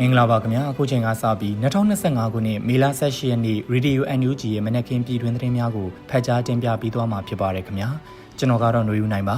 မင်္ဂလာပါခင်ဗျာအခုချိန်ကစပြီး2025ခုနှစ်မေလ18ရက်နေ့ Radio NUG ရဲ့မနက်ခင်းပြည်တွင်းသတင်းများကိုဖတ်ကြားတင်ပြပေးသွားမှာဖြစ်ပါတယ်ခင်ဗျာကျွန်တော်ကတော့ຫນွေဦးနိုင်ပါ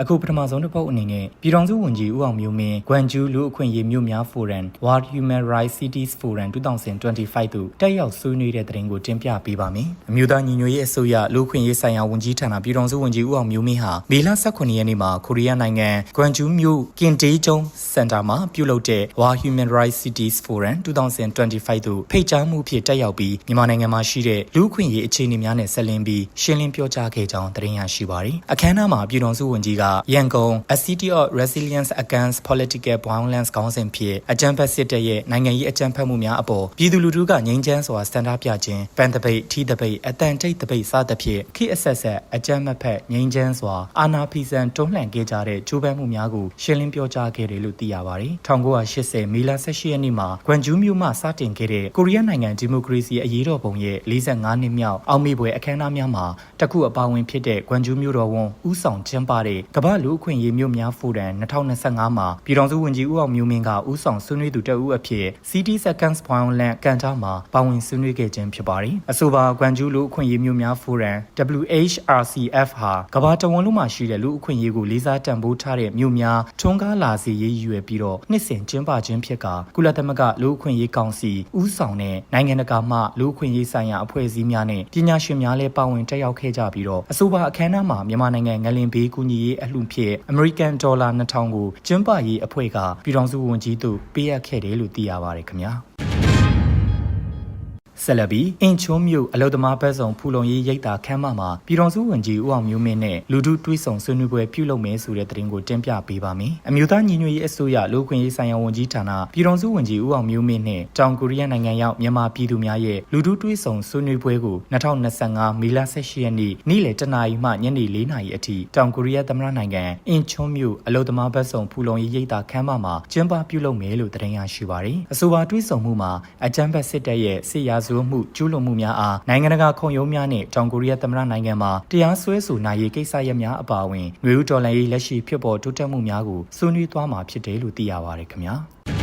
အခုပထမဆုံးတစ်ပုတ်အနေနဲ့ပြည်ထောင်စုဝန်ကြီးဦးအောင်မျိုးမင်းဂွမ်ဂျူးလူအခွင့်အရေးမြို့များဖိုရမ် World Human Rights Cities Forum 2025သို့တက်ရောက်ဆွေးနွေးတဲ့သတင်းကိုတင်ပြပေးပါမယ်။အမျိုးသားညီညွတ်ရေးအစိုးရလူအခွင့်အရေးဆိုင်ရာဝန်ကြီးဌာနပြည်ထောင်စုဝန်ကြီးဦးအောင်မျိုးမင်းဟာမေလ18ရက်နေ့မှာကိုရီးယားနိုင်ငံဂွမ်ဂျူးမြို့ကင်တေးကျုံစင်တာမှာပြုလုပ်တဲ့ World Human Rights Cities Forum 2025သို့ဖိတ်ကြားမှုဖြင့်တက်ရောက်ပြီးမြန်မာနိုင်ငံမှာရှိတဲ့လူအခွင့်အရေးအခြေအနေများနဲ့ဆက်လင်းပြီးရှင်းလင်းပြောကြားခဲ့ကြောင်းသတင်းရရှိပါသည်။အခမ်းအနားမှာပြည်ထောင်စုဝန်ကြီးကရန်ကုန် A City of Resilience Against Political Violence ခေါင်းစဉ်ဖြင့်အကြမ်းဖက်စစ်တပ်ရဲ့နိုင်ငံရေးအကြမ်းဖက်မှုများအပေါ်ပြည်သူလူထုကငြိမ်းချမ်းစွာစံထားပြခြင်းပန်တပိတ်ထီတပိတ်အတန်တိတ်တပိတ်စသဖြင့်ခိအဆက်ဆက်အကြမ်းမဖက်ငြိမ်းချမ်းစွာအာဏာဖီဆန်တွန်းလှန်ခဲ့ကြတဲ့ကြိုးပမ်းမှုများကိုရှင်းလင်းပြောကြားခဲ့တယ်လို့သိရပါတယ်1980မေလ18ရက်နေ့မှာဂွမ်ဂျူးမြို့မှစတင်ခဲ့တဲ့ကိုရီးယားနိုင်ငံဒီမိုကရေစီအရေးတော်ပုံရဲ့45နှစ်မြောက်အောင်မေပွဲအခမ်းအနားများမှာတခုအပါဝင်ဖြစ်တဲ့ဂွမ်ဂျူးမြို့တော်ဝန်ဦးဆောင်ကျင်းပတဲ့ကမ္ဘာလူအခွင့်အရေးမြို့များဖိုရမ်2025မှာပြည်ထောင်စုဝန်ကြီးဦးအောင်မျိုးမင်းကဦးဆောင်ဆွေးနွေးသူတဦးအဖြစ် City Seconds Violence ကန်တာမှာပါဝင်ဆွေးနွေးခဲ့ခြင်းဖြစ်ပါတယ်။အဆိုပါဂွမ်ဂျူးလူအခွင့်အရေးမြို့များဖိုရမ် WHRCF ဟာကမ္ဘာတဝန်လုံးမှာရှိတဲ့လူအခွင့်အရေးကိုလေးစားတန်ဖိုးထားတဲ့မြို့များထွန်းကားလာစေရေးရည်ရွယ်ပြီးတော့နှစ်စဉ်ကျင်းပခြင်းဖြစ်ကကုလသမဂ္ဂလူအခွင့်အရေးကောင်စီဦးဆောင်တဲ့နိုင်ငံတကာမှလူအခွင့်အရေးဆိုင်ရာအဖွဲ့အစည်းများနဲ့ပညာရှင်များလည်းပါဝင်တက်ရောက်ခဲ့ကြပြီးတော့အဆိုပါအခမ်းအနားမှာမြန်မာနိုင်ငံငလင်ဘေးကူညီရေးအလှူဖြစ် American Dollar 2000ကိုကျင်းပရေးအဖွဲ့ကပြည်ထောင်စုဝန်ကြီးတို့ပေးအပ်ခဲ့တယ်လို့သိရပါတယ်ခင်ဗျာ ဆက်လက်ပြီးအင်ချုံမြို့အလုဒ္ဓမာဘက်ဆောင်ဖူလုံရေးရိပ်သာခမ်းမမှာပြည်တော်စုဝင်ကြီးဦးအောင်မျိုးမင်းနဲ့လူထုတွေးဆောင်ဆွေးနွေးပွဲပြုလုပ်မယ်ဆိုတဲ့သတင်းကိုတင်ပြပေးပါမယ်။အမျိုးသားညီညွတ်ရေးအစိုးရလူခွင့်ရေးဆိုင်ရာဝန်ကြီးဌာနပြည်တော်စုဝင်ကြီးဦးအောင်မျိုးမင်းနဲ့တောင်ကိုရီးယားနိုင်ငံရောက်မြန်မာပြည်သူများရဲ့လူထုတွေးဆောင်ဆွေးနွေးပွဲကို2025မေလ18ရက်နေ့နေ့လယ်တနာရီမှညနေ4နာရီအထိတောင်ကိုရီးယားသမ္မတနိုင်ငံအင်ချုံမြို့အလုဒ္ဓမာဘက်ဆောင်ဖူလုံရေးရိပ်သာခမ်းမမှာကျင်းပပြုလုပ်မယ်လို့သတင်းရရှိပါတယ်။အဆိုပါတွေးဆောင်မှုမှာအကြမ်းဖက်စစ်တပ်ရဲ့စစ်ရာဇဝတ်မှုကျူးလွန်မှုများအားနိုင်ငံတကာခုံရုံးများနဲ့တောင်ကိုရီးယားသမ္မတနိုင်ငံမှာတရားစွဲဆိုနိုင်ရေးကိစ္စရပ်များအပါအဝင်ຫນွေဦးတော်လှန်ရေးလက်ရှိဖြစ်ပေါ်တိုးတက်မှုများကိုဆွေးနွေးသွားမှာဖြစ်တယ်လို့သိရပါတယ်ခင်ဗျာ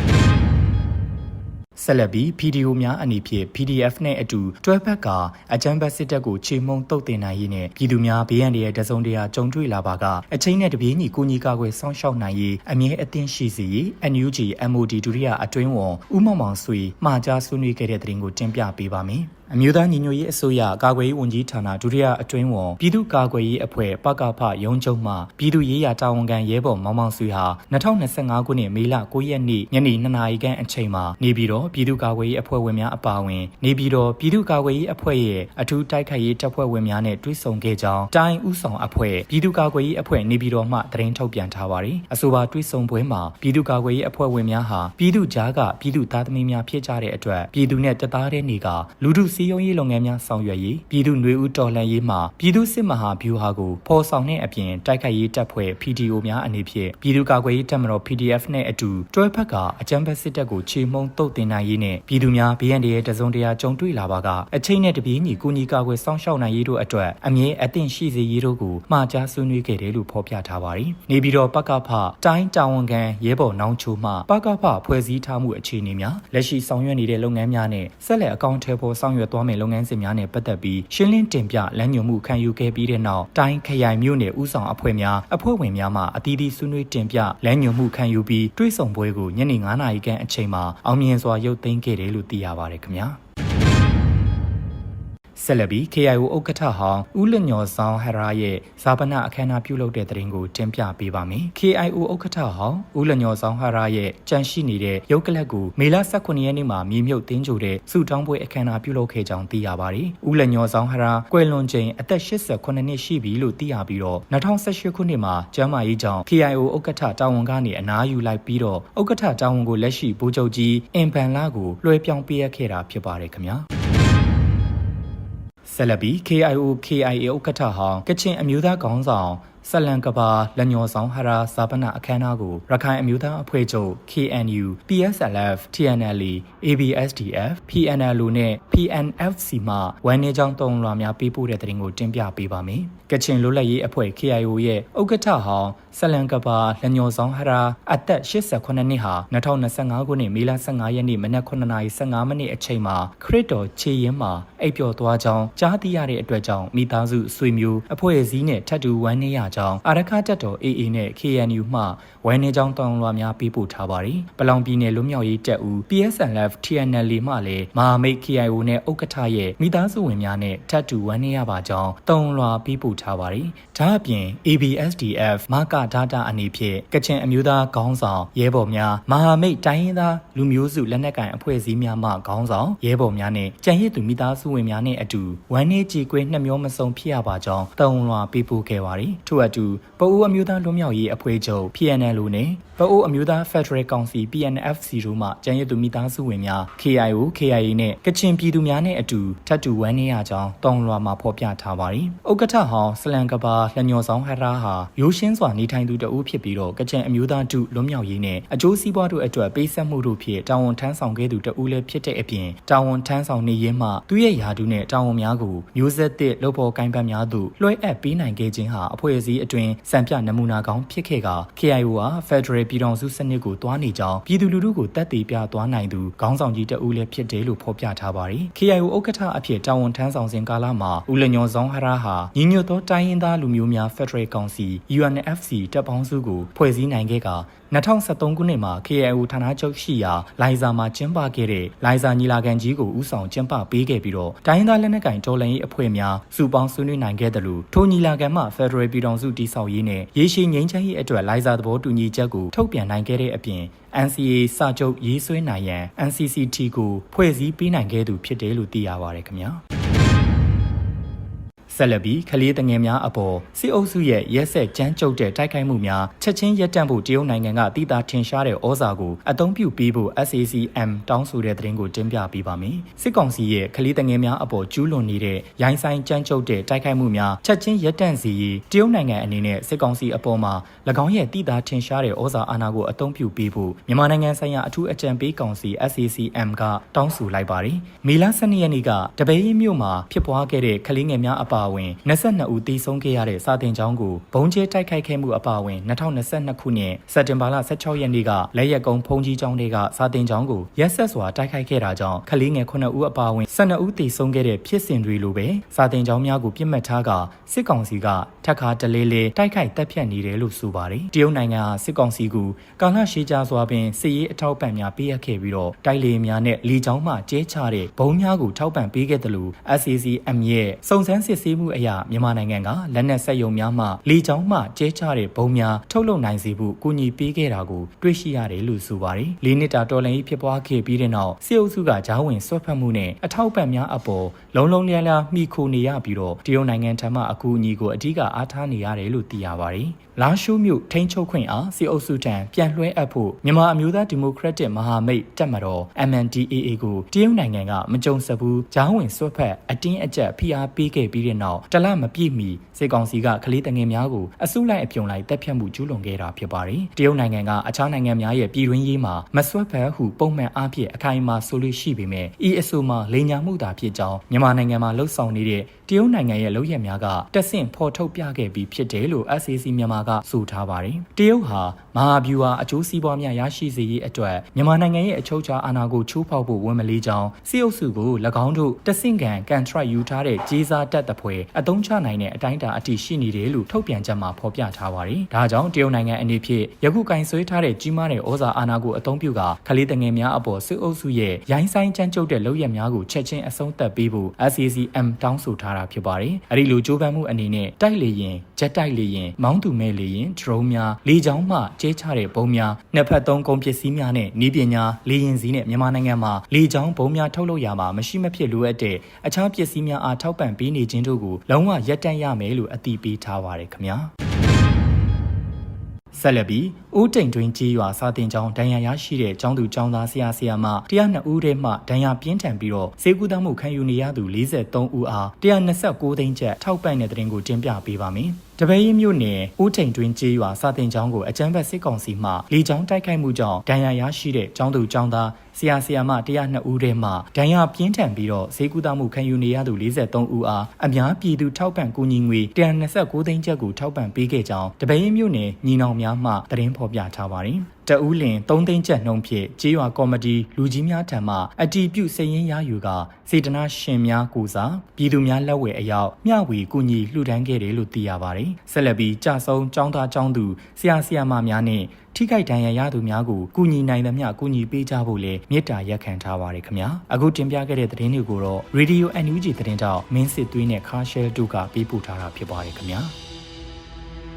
ဆက်လက်ပြီး PDO များအနေဖြင့် PDF နဲ့အတူတွဲဖက်ကအကြမ်းဖက်စစ်တပ်ကိုခြေမှုံတုတ်တင်နိုင်ရေးနဲ့ပြည်သူများဘေးရန်ရဲ့တစုံတရာကြုံတွေ့လာပါကအချိန်နဲ့တပြေးညီကိုကြီးကာကွယ်စောင့်ရှောက်နိုင်ရေးအမြဲအသင့်ရှိစေရေး NUG MOD ဒုတိယအတွင်းဝန်ဦးမောင်မောင်ဆွေမှာကြားဆွေးနွေးခဲ့တဲ့တဲ့တင်ကိုတင်ပြပေးပါမယ်။အမျိုးသားညီညွတ်ရေးအစိုးရကာကွယ်ရေးဝန်ကြီးဌာနဒုတိယအတွင်းဝန်ပြည်သူ့ကာကွယ်ရေးအဖွဲ့ပကဖရုံးချုပ်မှပြည်သူ့ရေးရာတာဝန်ခံရဲဘော်မောင်မောင်ဆွေဟာ2025ခုနှစ်မေလ9ရက်နေ့ညနေ2နာရီခန့်အချိန်မှာနေပြည်တော်ပြည်သူ့ကာကွယ်ရေးအဖွဲ့ဝင်များအပါအဝင်နေပြည်တော်ပြည်သူ့ကာကွယ်ရေးအဖွဲ့ရဲ့အထူးတိုက်ခိုက်ရေးတပ်ဖွဲ့ဝင်များနဲ့တွေ့ဆုံခဲ့ကြောင်းတိုင်းဦးဆောင်အဖွဲ့ပြည်သူ့ကာကွယ်ရေးအဖွဲ့နေပြည်တော်မှသတင်းထုတ်ပြန်ထားပါတယ်။အဆိုပါတွေ့ဆုံပွဲမှာပြည်သူ့ကာကွယ်ရေးအဖွဲ့ဝင်များဟာပြည်သူ့ကြားကပြည်သူ့သားသမီးများဖြစ်ကြတဲ့အတွက်ပြည်သူနဲ့တသားတည်းနေကလူထုစည်းရုံးရေးလုပ်ငန်းများဆောင်ရွက်ရေးပြည်သူ့ຫນွေဦးတော်လှန်ရေးမှပြည်သူ့စစ်မဟာဗျူဟာကိုဖော်ဆောင်တဲ့အပြင်တိုက်ခိုက်ရေးတပ်ဖွဲ့ PDO များအနေဖြင့်ပြည်သူ့ကာကွယ်ရေးတပ်မတော် PDF နဲ့အတူတွဲဖက်ကအကြမ်းဖက်စစ်တပ်ကိုခြေမှုန်းတုတ်တင်နိုင်ရေးနဲ့ပြည်သူများ BND ရဲ့တစုံတရာကြုံတွေ့လာပါကအချိန်နဲ့တပြေးညီကူညီကာကွယ်စောင့်ရှောက်နိုင်ရေးတို့အတွက်အမြဲအသင့်ရှိစေရေးတို့ကိုမှာကြားဆွေးနွေးခဲ့တယ်လို့ဖော်ပြထားပါတယ်။နေပြည်တော်ပကဖတိုင်းတာဝန်ခံရဲဘော်နောင်ချိုမှပကဖဖွဲ့စည်းထားမှုအခြေအနေများလက်ရှိဆောင်ရွက်နေတဲ့လုပ်ငန်းများနဲ့ဆက်လက်အကောင့်ထဲပေါ်ဆောင်ရွက်သွားမယ့်လုပ်ငန်းစဉ်များနဲ့ပတ်သက်ပြီးရှင်းလင်းတင်ပြလမ်းညွှန်မှုခံယူခဲ့ပြီးတဲ့နောက်တိုင်းခရိုင်မြို့နယ်ဦးဆောင်အဖွဲ့များအဖွဲ့ဝင်များမှအသီးသီးဆွေးနွေးတင်ပြလမ်းညွှန်မှုခံယူပြီးတွဲဆောင်ပွဲကိုညနေ9:00နာရီခန့်အချိန်မှာအောင်မြင်စွာရုပ်သိမ်းခဲ့တယ်လို့သိရပါတယ်ခင်ဗျာ ဆက်လက်ပြီး KIO ဥက္ကဋ္ဌဟောင်းဦးလညော်ဆောင်ဟရာရဲ့ဇာပနာအခမ်းအနားပြုလုပ်တဲ့တဲ့ရင်ကိုတင်ပြပေးပါမယ်။ KIO ဥက္ကဋ္ဌဟောင်းဦးလညော်ဆောင်ဟရာရဲ့ကြန့်ရှိနေတဲ့ရုပ်ကလပ်ကိုမေလ18ရက်နေ့မှာမြေမြုပ်တင်းကြိုတဲ့စုတောင်းပွဲအခမ်းအနားပြုလုပ်ခဲ့ကြောင်းသိရပါတယ်။ဦးလညော်ဆောင်ဟရာကွယ်လွန်ချိန်အသက်89နှစ်ရှိပြီလို့သိရပြီးတော့2018ခုနှစ်မှာကျမ်းမာရေးကြောင့် KIO ဥက္ကဋ္ဌတာဝန်ကနေအနားယူလိုက်ပြီးတော့ဥက္ကဋ္ဌတာဝန်ကိုလက်ရှိဗိုလ်ချုပ်ကြီးအင်ပန်လာကိုလွှဲပြောင်းပေးအပ်ခဲ့တာဖြစ်ပါတယ်ခင်ဗျာ။ ဆက်လက်ပြီး KIO KIA ဥက္ကဋ္ဌဟောင်းကချင်အမျိုးသားခေါင်းဆောင် ဆက်လန်ကဘာလက်ညော်ဆောင်ဟရာဇာပနာအခမ်းအနားကိုရခိုင်အမျိုးသားအဖွဲ့ချုပ် KNU PSLF TNLA ABSDF PNLO နဲ့ PNFC မှဝန်နေကြောင်းတုံးလွှာများပေးပို့တဲ့တဲ့တင်ကိုတင်ပြပေးပါမယ်။ကချင်လွတ်လပ်ရေးအဖွဲ့ KIO ရဲ့ဥက္ကဋ္ဌဟောင်းဆက်လန်ကဘာလက်ညော်ဆောင်ဟရာအသက်88နှစ်ဟာ2025ခုနှစ်မေလ15ရက်နေ့မနက်9:15မိနစ်အချိန်မှာခရစ်တော်ခြေရင်မှာအိပ်ပျော်သွားကြောင်းကြားသိရတဲ့အတွက်ကြောင့်မိသားစုဆွေမျိုးအဖွဲ့အစည်းနဲ့ထပ်တူဝမ်းနည်းရကြောင်းအာရခတက်တော် AA နဲ့ KNU မှဝမ်းနည်းကြောင်းတောင်းလွှာများပေးပို့ထားပါတယ်။ပလောင်ပြည်နယ်လွတ်မြောက်ရေးတပ်ဦး PSLF TNLA မှလည်းမဟာမိတ် KIO နဲ့ဥက္ကဋ္ဌရဲ့မိသားစုဝင်များနဲ့ထပ်တူဝမ်းနည်းရပါကြောင်းတောင်းလွှာပေးပို့ထားပါတယ်။ဒါအပြင် ABSDF မကဒါတာအနေဖြင့်ကချင်အမျိုးသားခေါင်းဆောင်ရဲဘော်များမဟာမိတ်တိုင်းရင်းသားလူမျိုးစုလက်နက်ကိုင်အဖွဲ့အစည်းများမှခေါင်းဆောင်ရဲဘော်များနဲ့ကြံရည်သူမိသားစုဝင်များနဲ့အတူဝမ်းနည်းကြေကွဲနှမျောမစုံဖြစ်ရပါကြောင်းတောင်းလွှာပေးပို့ခဲ့ပါတယ်။ထို့အတူပအိုးအမျိုးသားလွတ်မြောက်ရေးအဖွဲ့ချုပ် PNL နဲ့ပအိုးအမျိုးသား Federal Council PNFC တို့မှကြံရည်သူမိသားစုဝင်များ KIO KIA နဲ့ကချင်ပြည်သူများနဲ့အတူထပ်တူဝမ်းနည်းရကြောင်းတောင်းလွှာမှာဖော်ပြထားပါတယ်။ဥက္ကဋ္ဌဟောင်းစလန်ကဘာလက်ညော်ဆောင်ဟရာဟာရိုးရှင်းစွာနေထိုင်သူတဦးဖြစ်ပြီးတော့ကချင်အမျိုးသားတုလွတ်မြောက်ရေးနဲ့အကျိုးစီးပွားတို့အတွက်ပေးဆက်မှုတို့ဖြင့်တာဝန်ထမ်းဆောင်ခဲ့သူတဦးလည်းဖြစ်တဲ့အပြင်တာဝန်ထမ်းဆောင်နေရင်းမှသူ့ရဲ့ယာတုနဲ့တာဝန်များကိုမျိုးဆက်သစ်လုပ်ဖော်ကိုင်ပတ်များသို့လွှဲအပ်ပေးနိုင်ခဲ့ခြင်းဟာအဖွဲ့အစည်းအတွင်းစံပြနမူနာကောင်းဖြစ်ခဲ့က KIO ဟာ Federal ပြည်ထောင်စုစနစ်ကိုတွားနေကြောင်းပြည်သူလူထုကိုတက်တည်ပြသွားနိုင်သူခေါင်းဆောင်ကြီးတဦးလည်းဖြစ်တယ်လို့ဖော်ပြထားပါတယ်။ KIO ဥက္ကဋ္ဌအဖြစ်တာဝန်ထမ်းဆောင်စဉ်ကာလမှာဦးလညောဆောင်ဟရာဟာညီညွတ်သောတိုင်းရင်းသားလူမျိုးများ Federal Council UNFC တပ်ပေါင်းစုကိုဖွဲ့စည်းနိုင်ခဲ့က2013ခုနှစ်မှာ KIO ဌာနချုပ်ရှိရာလိုင်ဇာမှာကျင်းပခဲ့တဲ့လိုင်ဇာညီလာခံကြီးကိုဦးဆောင်ကျင်းပပေးခဲ့ပြီးတော့တိုင်းရင်းသားလက်နက်ကိုင်တော်လှန်ရေးအဖွဲ့များစုပေါင်းဆွေးနွေးနိုင်ခဲ့တယ်လို့ထိုညီလာခံမှာ Federal ပြည်ထောင်စုတည်ဆောက်ရေးနဲ့ရေရှည်ငြိမ်းချမ်းရေးအတွက်လိုင်ဇာသဘောတူညီချက်ကိုထုတ်ပြန်နိုင်ခဲ့တဲ့အပြင် NCA စာချုပ်ရေးဆွဲနိုင်ရန် NCCT ကိုဖွဲ့စည်းပေးနိုင်ခဲ့သူဖြစ်တယ်လို့သိရပါတယ်ခင်ဗျာ ဆက်လက်ပြီးခလေးတငယ်များအပေါ်စစ်အုပ်စုရဲ့ရက်ဆက်ကြမ်းကြုတ်တဲ့တိုက်ခိုက်မှုများချက်ချင်းရပ်တန့်ဖို့တရုတ်နိုင်ငံကတည်တာထင်ရှားတဲ့ဩဇာကိုအသုံးပြုပေးဖို့ SACM တောင်းဆိုတဲ့သတင်းကိုတင်ပြပေးပါမယ်။စစ်ကောင်စီရဲ့ခလေးတငယ်များအပေါ်ကျူးလွန်နေတဲ့ရိုင်းဆိုင်ကြမ်းကြုတ်တဲ့တိုက်ခိုက်မှုများချက်ချင်းရပ်တန့်စေရေးတရုတ်နိုင်ငံအနေနဲ့စစ်ကောင်စီအပေါ်မှာ၎င်းရဲ့တည်တာထင်ရှားတဲ့ဩဇာအာဏာကိုအသုံးပြုပေးဖို့မြန်မာနိုင်ငံဆိုင်ရာအထူးအကြံပေးကောင်စီ SACM ကတောင်းဆိုလိုက်ပါတယ်။မေလ12ရက်နေ့ကတပည့်ရင်မြို့မှာဖြစ်ပွားခဲ့တဲ့ခလေးငယ်များအပါအဝင်22ဦးသေဆုံးခဲ့ရတဲ့စာတင်ကျောင်းကိုဘုံကျဲတိုက်ခိုက်ခဲ့မှုအပါအဝင်2022ခုနှစ်စက်တင်ဘာလ16ရက်နေ့ကလက်ရက်ကုန်းဖုန်ကြီးကျောင်းတွေကစာတင်ကျောင်းကိုရက်ဆက်စွာတိုက်ခိုက်ခဲ့တာကြောင့်ကလေးငယ်9ဦးအပါအဝင်12ဦးသေဆုံးခဲ့တဲ့ဖြစ်စဉ်တွေလိုပဲစာတင်ကျောင်းများကိုပြစ်မှတ်ထားကစစ်ကောင်စီကထက်ခါတလေးလေးတိုက်ခိုက်တပ်ဖြတ်နေတယ်လို့ဆိုပါတယ်တရုတ်နိုင်ငံဟာစစ်ကောင်စီကကာလရှည်ကြာစွာပင်စစ်ရေးအထောက်ပံ့များပေးအပ်ခဲ့ပြီးတော့တိုက်လေများနဲ့လီကျောင်းမှကျဲချတဲ့ဘုံများကိုထောက်ပံ့ပေးခဲ့တယ်လို့ SCCM ရဲ့စုံစမ်းစစ်ဆေးမှုအရာမြန်မာနိုင်ငံကလက်နက်ဆက်ယုံများမှလေကြောင်းမှကျဲချတဲ့ဘုံများထုတ်လုပ်နိုင်စေဖို့ကူညီပေးခဲ့တာကိုတွေ့ရှိရတယ်လို့ဆိုပါတယ်။လေးနှစ်တာတော်လှန်ရေးဖြစ်ပွားခဲ့ပြီးတဲ့နောက်စစ်အုပ်စုကဂျားဝင်ဆွတ်ဖက်မှုနဲ့အထောက်ပံ့များအပေါ်လုံးလုံးလျားလျားမိခိုနေရပြီးတော့တရုတ်နိုင်ငံထံမှအကူအညီကိုအဓိကအားထားနေရတယ်လို့သိရပါတယ်။လာရှိုးမြို့ထိန်းချုပ်ခွင့်အားစစ်အုပ်စုထံပြန်လွှဲအပ်ဖို့မြန်မာအမျိုးသားဒီမိုကရက်တစ်မဟာမိတ်တပ်မတော် MNDAA ကိုတရုတ်နိုင်ငံကမကြုံစဘူးဂျားဝင်ဆွတ်ဖက်အတင်းအကျပ်ဖိအားပေးခဲ့ပြီးတဲ့နောက်တလမပြည့်မီစစ်ကောင်စီကကလေးတငယ်များကိုအစုလိုက်အပြုံလိုက်တပ်ဖြတ်မှုကျူးလွန်ခဲ့တာဖြစ်ပါတယ်။တရုတ်နိုင်ငံကအခြားနိုင်ငံများရဲ့ပြည်တွင်းရေးမှာမဆွတ်ဖက်ဟုပုံမှန်အားဖြင့်အခိုင်အမာဆိုလို့ရှိပေမဲ့ဤအဆိုမှာလိန်ညာမှုသာဖြစ်ကြောင်းမြန်မာနိုင်ငံမှာလှုပ်ဆောင်နေတဲ့ တရုတ်နိုင်ငံရဲ့လုပ်ရက်များကတက်ဆင့်ဖော်ထုတ်ပြခဲ့ပြီးဖြစ်တယ်လို့ SAC မြန်မာကဆိုထားပါတယ်။တရုတ်ဟာမဟာဗျူဟာအကျိုးစီးပွားများရရှိစေရေးအတွက်မြန်မာနိုင်ငံရဲ့အချုပ်အခြာအာဏာကိုချိုးဖောက်ဖို့ဝန်မလေးကြောင်းစစ်အုပ်စုကို၎င်းတို့တဆင့်ကန်ကန်ထရိုက်ယူထားတဲ့ဂျေဇာတက်တပွဲအသုံးချနိုင်တဲ့အတိုင်းအတာအထိရှိနေတယ်လို့ထုတ်ပြန်ချက်မှာဖော်ပြထားပါတယ်။ဒါကြောင့်တရုတ်နိုင်ငံအနေဖြင့်ယခုကင်ဆွေးထားတဲ့ကြီးမားတဲ့ဩဇာအာဏာကိုအသုံးပြုကာခလေးတငယ်များအပေါ်စစ်အုပ်စုရဲ့ရိုင်းဆိုင်ကြမ်းကြုတ်တဲ့လုပ်ရက်များကိုချက်ချင်းအဆုံးသတ်ပေးဖို့ SACM တောင်းဆိုထားတာဖြစ်ပါတယ်။အဲဒီလိုကြိုးပမ်းမှုအနေနဲ့တိုက်လေရင်ဂျက်တိုက်လေရင်မောင်းသူမဲ့လေရင်ဒရုန်းများလေကြောင်းမှကျဲချတဲ့ဘုံများနှစ်ဖက်သုံးကုန်ပစ္စည်းများနဲ့နီးပညာလေရင်စီးနဲ့မြန်မာနိုင်ငံမှာလေကြောင်းဘုံများထုတ်လုပ်ရမှာမရှိမဖြစ်လိုအပ်တဲ့အခြားပစ္စည်းများအားထောက်ပံ့ပေးနေခြင်းတို့ကိုလုံးဝရပ်တန့်ရမယ်လို့အတည်ပြုထားပါတယ်ခင်ဗျာ ဆက်လက်ပြီးဦးတိန်တွင်ကြီးရွာစာတင်ကျောင်းဒဏ်ရာရရှိတဲ့ကျောင်းသူကျောင်းသားဆရာဆရာမ102ဦးထဲမှဒဏ်ရာပြင်းထန်ပြီးတော့စေကူတောင်းမှုခံယူနေရသူ43ဦးအား129သိန်းကျပ်ထောက်ပံ့တဲ့တဲ့တင်ကိုတင်ပြပေးပါမယ်။ တပည့်ရင်မြို့နယ်ဦးထိန်တွင်ကျေးရွာစာတင်ကျောင်းကိုအကြမ်းဖက်စစ်ကောင်စီမှလေကြောင်းတိုက်ခိုက်မှုကြောင့်ဒဏ်ရာရရှိတဲ့ကျောင်းသူကျောင်းသားဆရာဆရာမ102ဦးထဲမှဒဏ်ရာပြင်းထန်ပြီးတော့ဈေးကူတာမှုခံယူနေရသူ43ဦးအားအများပြည်သူထောက်ပံ့ကူညီငွေ129သိန်းကျပ်ကိုထောက်ပံ့ပေးခဲ့ကြောင်းတပည့်ရင်မြို့နယ်ညီနောင်များမှသတင်းဖော်ပြထားပါတယ် တဦးလင်3သိန်းကျပ်နှုန်းဖြင့်ကျေးရွာကော်မတီလူကြီးများထံမှအတီးပြုစည်ရင်ရယူကစေတနာရှင်များကိုစားပြည်သူများလက်ဝဲအရောက်မျှဝေကူညီလှူဒန်းခဲ့တယ်လို့သိရပါတယ်။ဆက်လက်ပြီးကြဆုံចောင်းသားចောင်းသူဆရာဆရာမများနဲ့ထိခိုက်ဒဏ်ရာရသူများကိုကူညီနိုင်သမျှကူညီပေးကြဖို့လည်းမေတ္တာရက်ခံထားပါတယ်ခင်ဗျာ။အခုတင်ပြခဲ့တဲ့သတင်းတွေကိုတော့ Radio NUG သတင်းတောက်မင်းစစ်သွေးနဲ့ခါရှဲတို့ကပေးပို့ထားတာဖြစ်ပါတယ်ခင်ဗျာ။